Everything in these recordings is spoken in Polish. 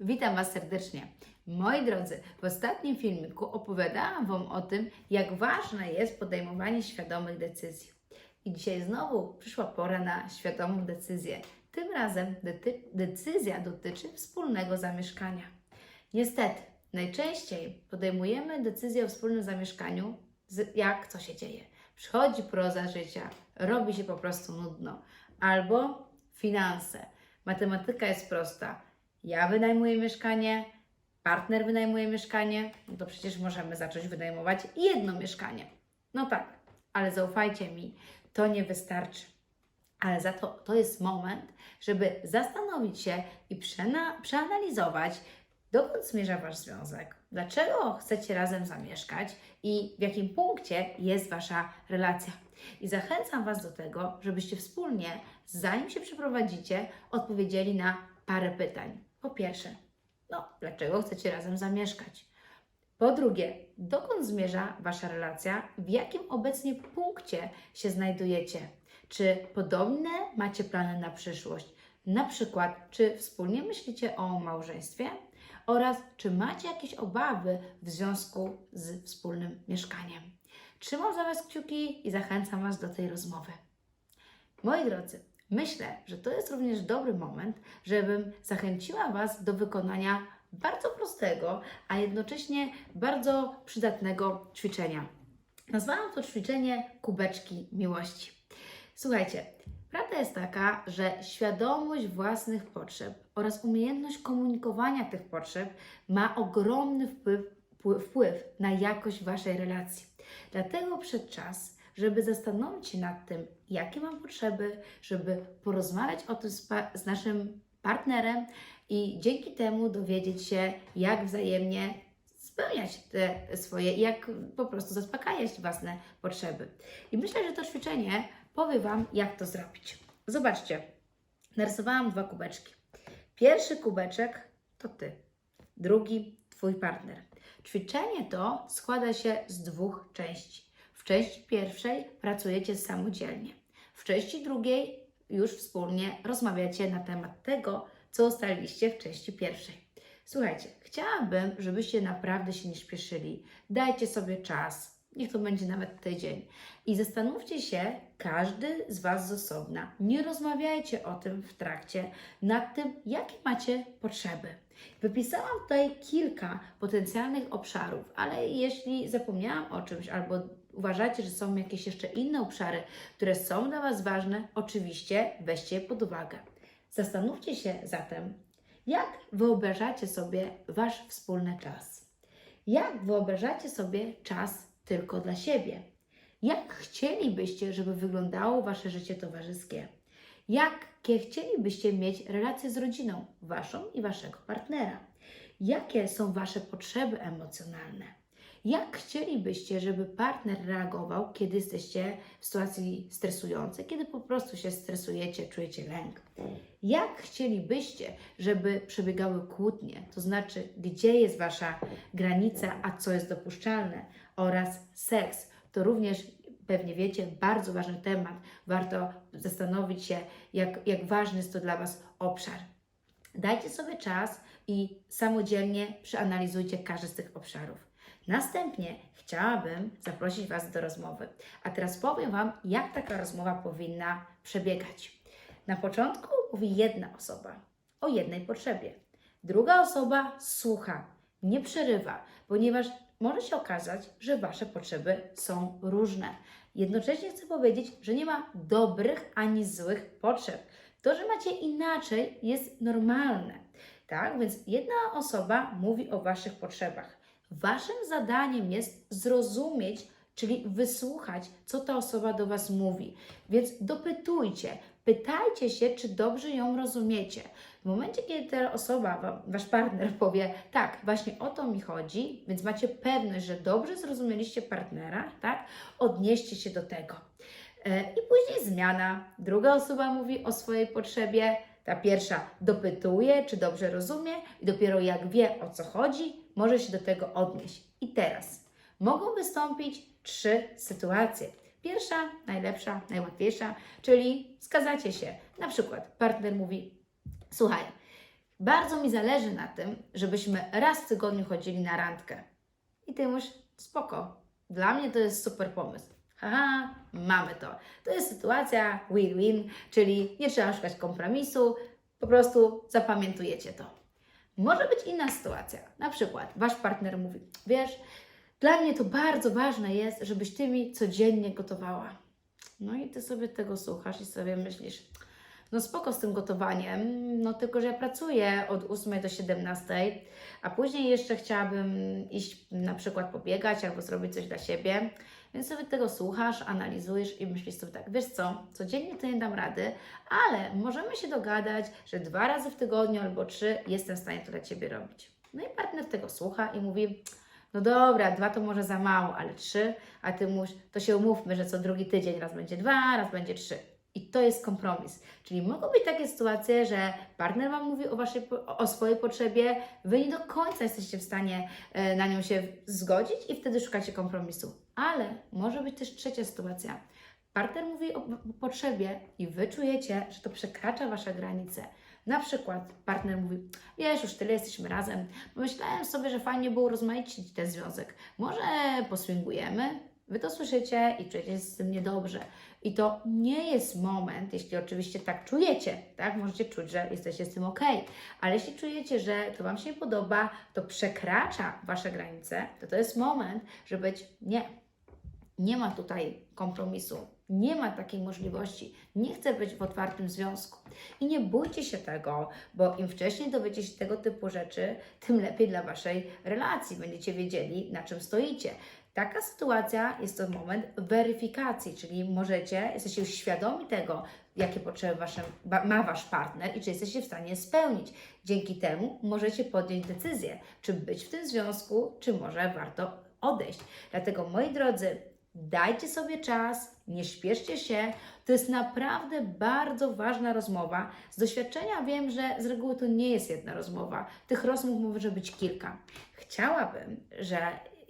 Witam Was serdecznie. Moi drodzy, w ostatnim filmiku opowiadałam Wam o tym, jak ważne jest podejmowanie świadomych decyzji. I dzisiaj znowu przyszła pora na świadomą decyzję. Tym razem decyzja dotyczy wspólnego zamieszkania. Niestety, najczęściej podejmujemy decyzję o wspólnym zamieszkaniu, jak co się dzieje. Przychodzi proza życia, robi się po prostu nudno. Albo finanse. Matematyka jest prosta. Ja wynajmuję mieszkanie, partner wynajmuje mieszkanie, no to przecież możemy zacząć wynajmować jedno mieszkanie. No tak, ale zaufajcie mi, to nie wystarczy. Ale za to to jest moment, żeby zastanowić się i przena- przeanalizować, dokąd zmierza Wasz związek, dlaczego chcecie razem zamieszkać i w jakim punkcie jest Wasza relacja. I zachęcam Was do tego, żebyście wspólnie, zanim się przeprowadzicie, odpowiedzieli na parę pytań. Po pierwsze, no, dlaczego chcecie razem zamieszkać? Po drugie, dokąd zmierza Wasza relacja? W jakim obecnie punkcie się znajdujecie? Czy podobne macie plany na przyszłość? Na przykład, czy wspólnie myślicie o małżeństwie? Oraz czy macie jakieś obawy w związku z wspólnym mieszkaniem? Trzymam za Was kciuki i zachęcam Was do tej rozmowy. Moi drodzy, myślę, że to jest również dobry moment, żebym zachęciła Was do wykonania bardzo prostego, a jednocześnie bardzo przydatnego ćwiczenia. Nazwałam to ćwiczenie kubeczki miłości. Słuchajcie, prawda jest taka, że świadomość własnych potrzeb oraz umiejętność komunikowania tych potrzeb ma ogromny wpływ, wpływ- na jakość Waszej relacji. Dlatego przyszedł czas, żeby zastanowić się nad tym, jakie mam potrzeby, żeby porozmawiać o tym z, z naszym partnerem i dzięki temu dowiedzieć się, jak wzajemnie spełniać te swoje, jak po prostu zaspokajać własne potrzeby. I myślę, że to ćwiczenie powie Wam, jak to zrobić. Zobaczcie, narysowałam dwa kubeczki. Pierwszy kubeczek to Ty, drugi Twój partner. Ćwiczenie to składa się z dwóch części. W części pierwszej pracujecie samodzielnie, w części drugiej już wspólnie rozmawiacie na temat tego, co ustaliliście w części pierwszej. Słuchajcie, chciałabym, żebyście naprawdę się nie śpieszyli. Dajcie sobie czas, niech to będzie nawet tydzień. I zastanówcie się, każdy z Was z osobna. Nie rozmawiajcie o tym w trakcie, nad tym, jakie macie potrzeby. Wypisałam tutaj kilka potencjalnych obszarów, ale jeśli zapomniałam o czymś albo uważacie, że są jakieś jeszcze inne obszary, które są dla Was ważne, oczywiście weźcie je pod uwagę. Zastanówcie się zatem, jak wyobrażacie sobie Wasz wspólny czas. Jak wyobrażacie sobie czas tylko dla siebie? Jak chcielibyście, żeby wyglądało Wasze życie towarzyskie? Jakie chcielibyście mieć relacje z rodziną, Waszą i Waszego partnera? Jakie są Wasze potrzeby emocjonalne? Jak chcielibyście, żeby partner reagował, kiedy jesteście w sytuacji stresującej, kiedy po prostu się stresujecie, czujecie lęk? Jak chcielibyście, żeby przebiegały kłótnie, to znaczy, gdzie jest Wasza granica, a co jest dopuszczalne, oraz seks. To również pewnie wiecie, bardzo ważny temat. Warto zastanowić się, jak, jak ważny jest to dla Was obszar. Dajcie sobie czas i samodzielnie przeanalizujcie każdy z tych obszarów. Następnie chciałabym zaprosić Was do rozmowy. A teraz powiem Wam, jak taka rozmowa powinna przebiegać. Na początku mówi jedna osoba o jednej potrzebie. Druga osoba słucha, nie przerywa, ponieważ może się okazać, że Wasze potrzeby są różne. Jednocześnie chcę powiedzieć, że nie ma dobrych ani złych potrzeb. To, że macie inaczej, jest normalne. Tak? Więc jedna osoba mówi o Waszych potrzebach. Waszym zadaniem jest zrozumieć, czyli wysłuchać, co ta osoba do Was mówi. Więc dopytujcie, pytajcie się, czy dobrze ją rozumiecie. W momencie, kiedy ta osoba, wa- Wasz partner powie, tak, właśnie o to mi chodzi, więc macie pewność, że dobrze zrozumieliście partnera, tak, odnieście się do tego. E, I później zmiana. Druga osoba mówi o swojej potrzebie. Ta pierwsza dopytuje, czy dobrze rozumie, i dopiero jak wie o co chodzi, może się do tego odnieść. I teraz mogą wystąpić trzy sytuacje. Pierwsza, najlepsza, najłatwiejsza, czyli zgadzacie się. Na przykład partner mówi: Słuchaj, Bardzo mi zależy na tym, żebyśmy raz w tygodniu chodzili na randkę. I ty mówisz, spoko, dla mnie to jest super pomysł. Haha, mamy to. To jest sytuacja win-win, czyli nie trzeba szukać kompromisu, po prostu zapamiętujecie to. Może być inna sytuacja. Na przykład wasz partner mówi: Wiesz, dla mnie to bardzo ważne jest, żebyś ty mi codziennie gotowała. No i ty sobie tego słuchasz i sobie myślisz: No spoko z tym gotowaniem, no tylko że ja pracuję od 8 do 17, a później jeszcze chciałabym iść na przykład pobiegać albo zrobić coś dla siebie. Więc sobie tego słuchasz, analizujesz i myślisz sobie tak, wiesz co, codziennie to nie dam rady, ale możemy się dogadać, że dwa razy w tygodniu albo trzy jestem w stanie to dla Ciebie robić. No i partner tego słucha i mówi, no dobra, dwa to może za mało, ale trzy, a Ty mówisz, to się umówmy, że co drugi tydzień raz będzie dwa, raz będzie trzy. I to jest kompromis. Czyli mogą być takie sytuacje, że partner Wam mówi o, waszej, o swojej potrzebie, Wy nie do końca jesteście w stanie e, na nią się zgodzić i wtedy szukacie kompromisu. Ale może być też trzecia sytuacja. Partner mówi o potrzebie i Wy czujecie, że to przekracza Wasze granice. Na przykład partner mówi, wiesz, już tyle jesteśmy razem, pomyślałem sobie, że fajnie było rozmaicić ten związek. Może poswingujemy? Wy to słyszycie i czujecie się z tym niedobrze. I to nie jest moment, jeśli oczywiście tak czujecie, tak? Możecie czuć, że jesteście z tym ok, ale jeśli czujecie, że to Wam się nie podoba, to przekracza Wasze granice, to to jest moment, żeby być nie. Nie ma tutaj kompromisu, nie ma takiej możliwości. Nie chcę być w otwartym związku. I nie bójcie się tego, bo im wcześniej dowiecie się tego typu rzeczy, tym lepiej dla Waszej relacji. Będziecie wiedzieli, na czym stoicie. Taka sytuacja jest to moment weryfikacji, czyli możecie, jesteście już świadomi tego, jakie potrzeby wasze, ma Wasz partner i czy jesteście w stanie spełnić. Dzięki temu możecie podjąć decyzję, czy być w tym związku, czy może warto odejść. Dlatego, moi drodzy, dajcie sobie czas, nie śpieszcie się. To jest naprawdę bardzo ważna rozmowa. Z doświadczenia wiem, że z reguły to nie jest jedna rozmowa. Tych rozmów może być kilka. Chciałabym, że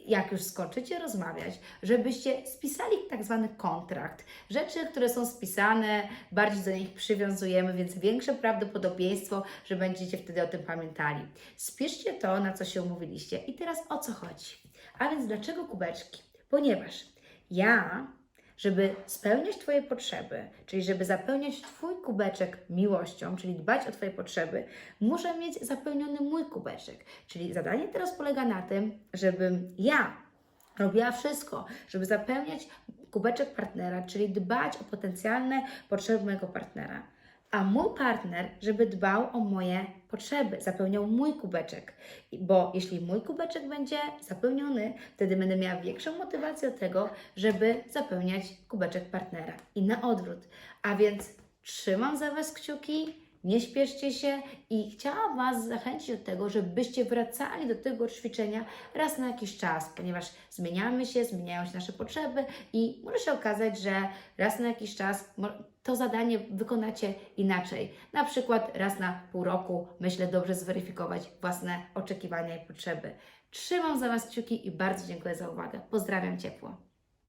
jak już skończycie rozmawiać, żebyście spisali tak zwany kontrakt. Rzeczy, które są spisane, bardziej do nich przywiązujemy, więc większe prawdopodobieństwo, że będziecie wtedy o tym pamiętali. Spiszcie to, na co się umówiliście. I teraz o co chodzi? A więc dlaczego kubeczki? Ponieważ ja, żeby spełniać Twoje potrzeby, czyli żeby zapełniać Twój kubeczek miłością, czyli dbać o Twoje potrzeby, muszę mieć zapełniony mój kubeczek. Czyli zadanie teraz polega na tym, żebym ja robiła wszystko, żeby zapełniać kubeczek partnera, czyli dbać o potencjalne potrzeby mojego partnera. A mój partner, żeby dbał o moje potrzeby, zapełniał mój kubeczek. Bo jeśli mój kubeczek będzie zapełniony, wtedy będę miała większą motywację do tego, żeby zapełniać kubeczek partnera. I na odwrót. A więc trzymam za Was kciuki, nie śpieszcie się i chciałam Was zachęcić do tego, żebyście wracali do tego ćwiczenia raz na jakiś czas, ponieważ zmieniamy się, zmieniają się nasze potrzeby i może się okazać, że raz na jakiś czas to zadanie wykonacie inaczej. Na przykład raz na pół roku, myślę, dobrze zweryfikować własne oczekiwania i potrzeby. Trzymam za Was kciuki i bardzo dziękuję za uwagę. Pozdrawiam ciepło.